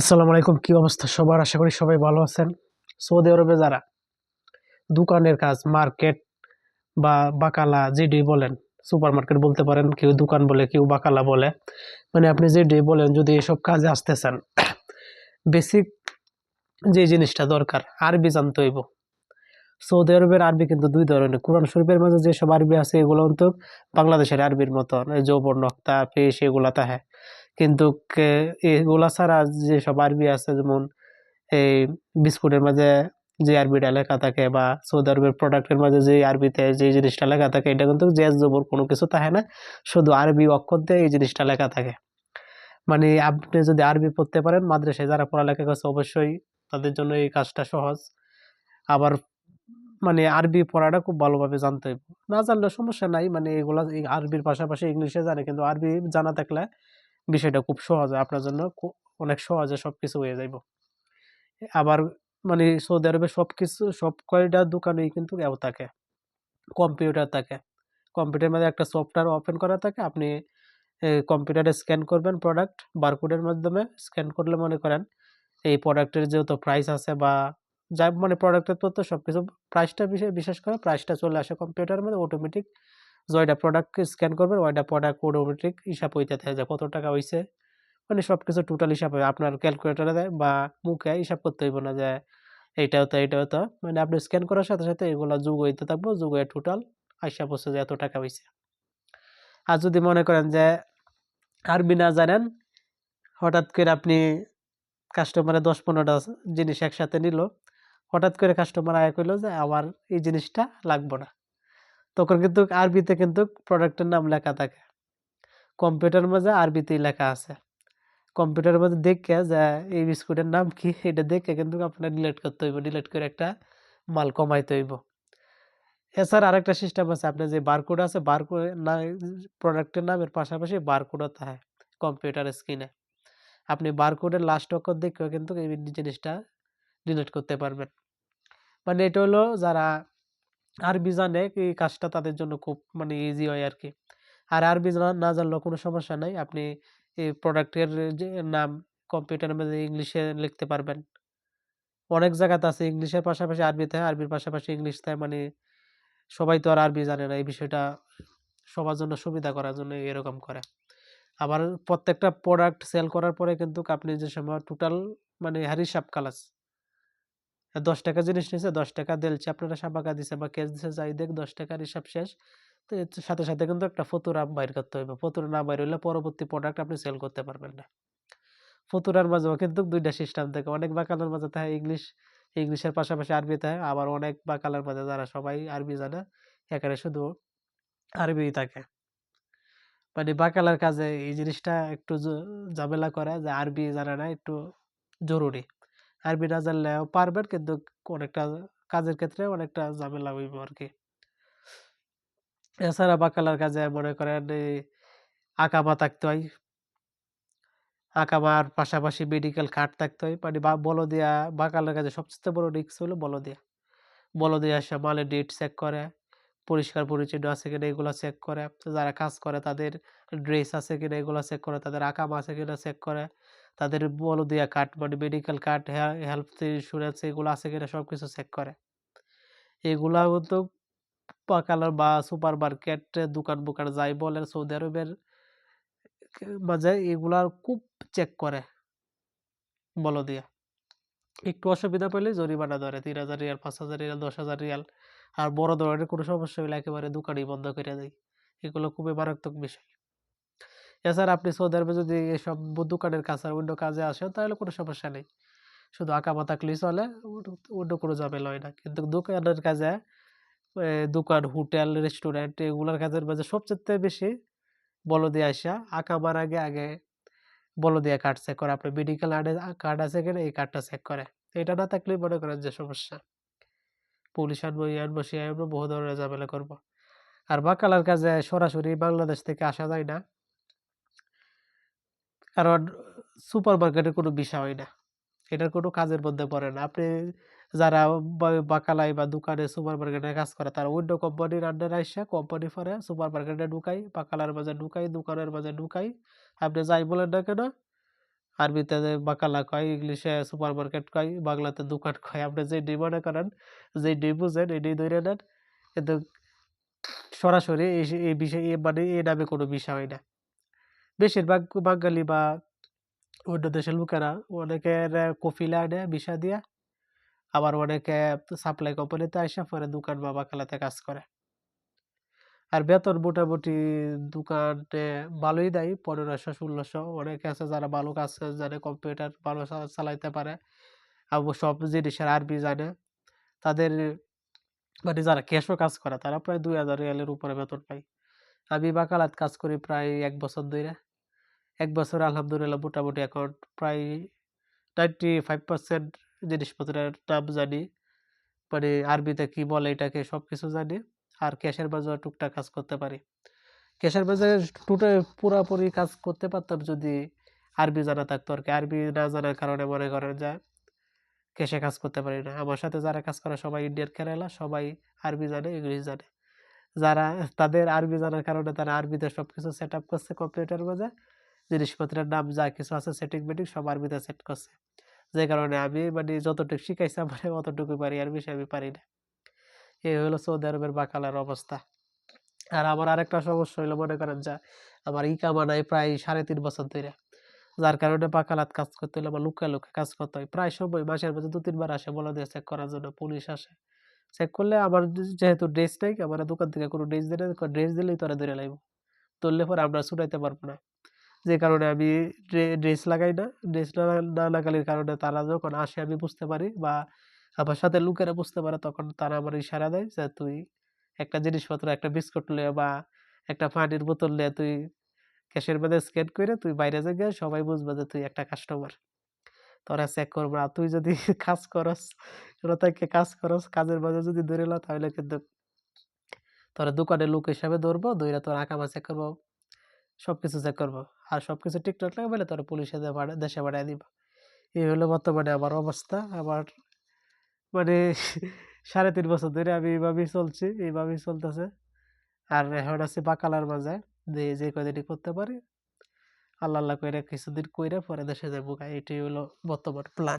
আসসালামু আলাইকুম, কি অবস্থা? সবার আশা করি সবাই ভালো আছেন। সৌদি আরবে যারা দোকানের কাজ, মার্কেট বা বাকালা যেটি বলেন সুপার মার্কেট বলতে পারেন, কেউ দোকান বলে, কেউ বাকালা বলে মানে আপনি যেটি বলেন, যদি এসব কাজে আসতে চান বেসিক যে জিনিসটা দরকার, আরবি জানতে হইব। সৌদি আরবের আরবি কিন্তু দুই ধরনের। কোরআন শরীফের মাঝে যেসব আরবি আছে, এগুলো কিন্তু বাংলাদেশের আরবির মতন নক্তা পেশ, এগুলা তাহে কিন্তু এগুলা ছাড়া যেসব আরবি আছে, যেমন এই বিস্কুটের মাঝে যে আরবিটা লেখা থাকে বা সৌদি আরবের প্রোডাক্টের মাঝে যে আরবিতে যে জিনিসটা লেখা থাকে, এটা কিন্তু জেজ জবর কোনো কিছু থাকে না। শুধু আরবি অক্ষর দিয়ে এই জিনিসটা লেখা থাকে। মানে আপনি যদি আরবি পড়তে পারেন, মাদ্রাসায় যারা পড়ালেখা করছে অবশ্যই তাদের জন্য এই কাজটা সহজ। আবার মানে আরবি পড়াটা খুব ভালোভাবে জানতে হবে না জানলে সমস্যা নাই মানে এগুলা আরবির পাশাপাশি ইংলিশে জানে, কিন্তু আরবি জানা থাকলে বিষয়টা খুব সহজ আপনার জন্য অনেক সহজে সব কিছু হয়ে যাইব। আবার মানে সৌদি আরবে সব কিছু সব কয়টা দোকানেই কিন্তু এও থাকে। কম্পিউটার থাকে। কম্পিউটারের মধ্যে একটা সফটওয়্যার ওপেন করা থাকে। আপনি কম্পিউটারে স্ক্যান করবেন প্রোডাক্ট, বারকোডের মাধ্যমে স্ক্যান করলে মনে করেন এই প্রোডাক্টের যেহেতু প্রাইস আছে বা যা মানে প্রোডাক্টের তথ্য সব কিছু প্রাইসটা বিশেষ বিশেষ করে প্রাইসটা চলে আসে কম্পিউটারের মধ্যে অটোমেটিক জয়টা প্রোডাক্টকে স্ক্যান করবেন ওইটা প্রোডাক্ট অটোমেটিক হিসাব হইতে থাকে যে কত টাকা হইছে। মানে সব কিছু টোটাল হিসাব আপনার ক্যালকুলেটারে দেয় বা মুখে হিসাব করতে হইব না যে এইটাও তো এইটাও তো। মানে আপনি স্ক্যান করার সাথে সাথে এগুলো যোগ হইতে থাকব, যোগ হয়ে টোটাল হিসাব হচ্ছে যে এত টাকা হইছে। আর যদি মনে করেন যে আরবি না জানেন, হঠাৎ করে আপনি কাস্টমারে দশ পনেরোটা জিনিস একসাথে নিল, হঠাৎ করে কাস্টমার আয় কইলো যে আমার এই জিনিসটা লাগবো না। তখন কিন্তু আরবিতে কিন্তু প্রোডাক্টের নাম লেখা থাকে। কম্পিউটারের মাঝে আরবিতেই লেখা আছে। কম্পিউটারের মধ্যে দেখে যে, এই বিস্কুটের নাম কি? এটা দেখে কিন্তু আপনার ডিলেট করতে হইব ডিলিট করে একটা মাল কমাইতে হইব। এছাড়া আরেকটা সিস্টেম আছে, আপনার যে বারকোড আছে বারকোড না প্রোডাক্টের নামের পাশাপাশি বারকোডও থাকে কম্পিউটার স্ক্রিনে আপনি বারকোডের লাস্ট অক্ষর দেখেও কিন্তু এই জিনিসটা ডিলিট করতে পারবেন। মানে এটা হলো যারা আরবি জানে এই কাজটা তাদের জন্য খুব মানে ইজি হয় আর কি আর আরবি না জানলেও কোনো সমস্যা নাই। আপনি এই প্রোডাক্টের যে নাম কম্পিউটারের মধ্যে ইংলিশে লিখতে পারবেন। অনেক জায়গাতে আছে ইংলিশের পাশাপাশি আরবিতে, আরবির পাশাপাশি ইংলিশ তাই মানে সবাই তো আর আরবি জানে না। এই বিষয়টা সবার জন্য সুবিধা করার জন্য এরকম করে। আবার প্রত্যেকটা প্রোডাক্ট সেল করার পরে কিন্তু আপনি যে সময় টোটাল মানে হিসাব কালাস দশ টাকা জিনিস নিছে, দশ টাকা দিলছে, আপনারা সাবাকা দিছে বা ক্যাশ দিছে, যাই দেখ দশ টাকার হিসাব শেষ। তো সাথে সাথে কিন্তু একটা ফতুরা বাইর করতে হবে ফতুরা না বাইর হইলে পরবর্তী প্রোডাক্ট আপনি সেল করতে পারবেন না। ফতুরার মাঝেও কিন্তু দুইটা সিস্টেম থাকে। অনেক বাকালের মাঝে থাকে ইংলিশ ইংলিশের পাশাপাশি আরবি থাকে। আবার অনেক বাকালের মাঝে যারা সবাই আরবি জানে, এখানে শুধু আরবি থাকে। মানে বাকালার কাজে এই জিনিসটা একটু ঝামেলা করে যে আরবি জানা না, একটু জরুরি। আরবি না জানলেও পারবেন কিন্তু অনেকটা কাজের ক্ষেত্রে অনেকটা ঝামেলা হইব আর কি এছাড়া বাকালার কাজে মনে করেন আকামা থাকতে হয়। আকামার পাশাপাশি মেডিকেল কার্ড থাকতে হয়। মানে বলদিয়া, বাকালার কাজে সবচেয়ে বড় রিক্স হলো বলদিয়া। বলদিয়া এসে মালের ডেট চেক করে, পরিষ্কার পরিচ্ছন্ন আছে কিনা এগুলো চেক করে। যারা কাজ করে তাদের ড্রেস আছে কিনা এগুলো চেক করে, তাদের আকাম আছে কিনা চেক করে। তাদের বলদিয়া কার্ড মানে মেডিকেল কার্ড হেলথ ইন্স্যুরেন্স এগুলো আছে কিনা সব কিছু চেক করে। এগুলা কিন্তু পাকালার বা সুপার মার্কেট দোকান বোকান যাই বলেন সৌদি আরবের মাঝে এগুলার খুব চেক করে, বলো দিয়া। একটু অসুবিধা পেলে জরিমানা ধরে, তিন হাজার রিয়াল, পাঁচ হাজার রিয়াল, দশ হাজার রিয়াল। আর বড় ধরনের কোনো সমস্যা হলে একেবারে দোকানই বন্ধ করে দেয়। এগুলো খুবই মারাত্মক বিষয়। এছাড়া আপনি সৌদি আরবে যদি এসব ব- দোকানের কাজ আর অন্য কাজে আসেন, তাহলে কোনো সমস্যা নেই। শুধু আঁকামা থাকলেই চলে অন্য- অন্য কোনো ঝামেলা হয় না। কিন্তু দোকানের কাজে দোকান, হোটেল রেস্টুরেন্ট এগুলোর কাজের মাঝে সবচেয়ে বেশি বলদিয়া আসা আঁকামার আগে আগে বলদিয়া কার্ড চেক করে। আপনার মেডিকেল কার্ড আছে কিনা, এই কার্ডটা চেক করে। এটা না থাকলেই মনে করেন যে সমস্যা। পুলিশ আনব ই আনব সে আনব, বহু ধরনের ঝামেলা করব। আর বাকালার কাজে সরাসরি বাংলাদেশ থেকে আসা যায় না। কারণ সুপার মার্কেটের কোনো বিষয় হয় না। এটার কোনো কাজের মধ্যে পড়ে না। আপনি যারা বাকালাই বা দোকানে সুপার মার্কেটে কাজ করে, তারা অন্য কোম্পানির আন্ডারে আসে কোম্পানি পরে সুপার মার্কেটে ঢুকাই বাকালার মাঝে ঢুকাই দোকানের মাঝে ঢুকাই আপনি যাই বলেন না কেন, আরবিতে যে বাকালা কয়, ইংলিশে সুপার মার্কেট কয়, বাংলাতে দোকান কয়, আপনি যেটি মনে করেন যেটি বুঝেন এটি ধরে নেন। কিন্তু সরাসরি এই বিষয় এ মানে এই নামে কোনো বিষয় হয় না। বেশিরভাগ বাঙালি বা অন্য দেশের লোকেরা অনেকের কফিলা আনে বিষা দিয়া। আবার অনেকে সাপ্লাই কোম্পানিতে আসা পরে দোকান বা বাকালাতে কাজ করে। আর বেতন মোটামুটি দোকানে ভালোই দেয়, পনেরোশো, ষোলোশো। অনেকে আছে যারা ভালো কাজ জানে কম্পিউটার ভালো চালাইতে পারে। আবার সব জিনিসের আরবি জানে। তাদের মানে যারা ক্যাশও কাজ করে, তারা প্রায় দুই হাজার রিয়ালের উপরে বেতন পায়। আমি বাকালাত কাজ করি প্রায় এক বছর ধরে এক বছর আলহামদুলিল্লাহ মোটামুটি এখন প্রায় নাইনটি ফাইভ পার্সেন্ট জিনিসপত্রের নাম জানি। মানে আরবিতে কি বলে এটাকে সব কিছু জানি। আর ক্যাশের বাজার টুকটাক কাজ করতে পারি। ক্যাশের বাজারে টুটে পুরাপুরি কাজ করতে পারতাম যদি আরবি জানা থাকতো আর কি। আরবি না জানার কারণে মনে করেন যে ক্যাশে কাজ করতে পারি না। আমার সাথে যারা কাজ করে সবাই ইন্ডিয়ান কেরালা, সবাই আরবি জানে ইংলিশ জানে। যারা তাদের আরবি জানার কারণে তারা আরবিতে সব কিছু সেট আপ করছে কম্পিউটার মাঝে জিনিসপত্রের নাম যা কিছু আছে সেটিং মেটিং সব আরবিতে সেট করছে। যে কারণে আমি মানে যতটুকু শিখাইছি আমার অতটুকু পারি, আর বেশি আমি পারি না। এই হলো সৌদি আরবের বাকালার অবস্থা। আর আমার আরেকটা সমস্যা হইল, মনে করেন যে আমার ই কামানায় প্রায় সাড়ে তিন বছর ধরে যার কারণে বাকালাত কাজ করতে হলে আমার লুকা লুকা কাজ করতে হয়। প্রায় সময় মাসের মধ্যে দু তিনবার আসে, বলা দিয়ে চেক করার জন্য পুলিশ আসে। চেক করলে আমার যেহেতু ড্রেস নেই, আমার দোকান থেকে কোনো ড্রেস দিলে ড্রেস দিলেই তোরা ধরে লাইব। ধরলে পরে আমরা ছুটাইতে পারব না। যে কারণে আমি ড্রেস লাগাই না। ড্রেস না লাগালির কারণে তারা যখন আসে আমি বুঝতে পারি বা আমার সাথে লোকেরা বুঝতে পারে তখন তারা আমার ইশারা দেয় যে তুই একটা জিনিসপত্র, একটা বিস্কুট লিয়ে বা একটা পানির বোতল লিয়ে তুই ক্যাশের মধ্যে স্ক্যান করে তুই বাইরে যে গিয়ে সবাই বুঝবে যে তুই একটা কাস্টমার তোরা চেক করব আর তুই যদি কাজ করস থেকে কাজ করস, কাজের মাঝে যদি ধরে লো তাহলে কিন্তু তোরা দোকানের লোক হিসাবে ধরবো ধরে তোর আঁকামা চেক করব। সবকিছু চেক করব। আর সব কিছু ঠিকঠাক লাগে বলে তোরা পুলিশে দেশে বাড়াই দিব। এই হলো বর্তমানে আমার অবস্থা। আমার মানে সাড়ে তিন বছর ধরে আমি এইভাবেই চলছি, এইভাবেই চলতেছে। আর এখন আছি বাকালার মাঝে। যে যে কদিনই করতে পারি, আল্লাহ আল্লাহ কইরা কিছুদিন কইরা পরে দেশে যাব এটাই হলো বর্তমান প্ল্যান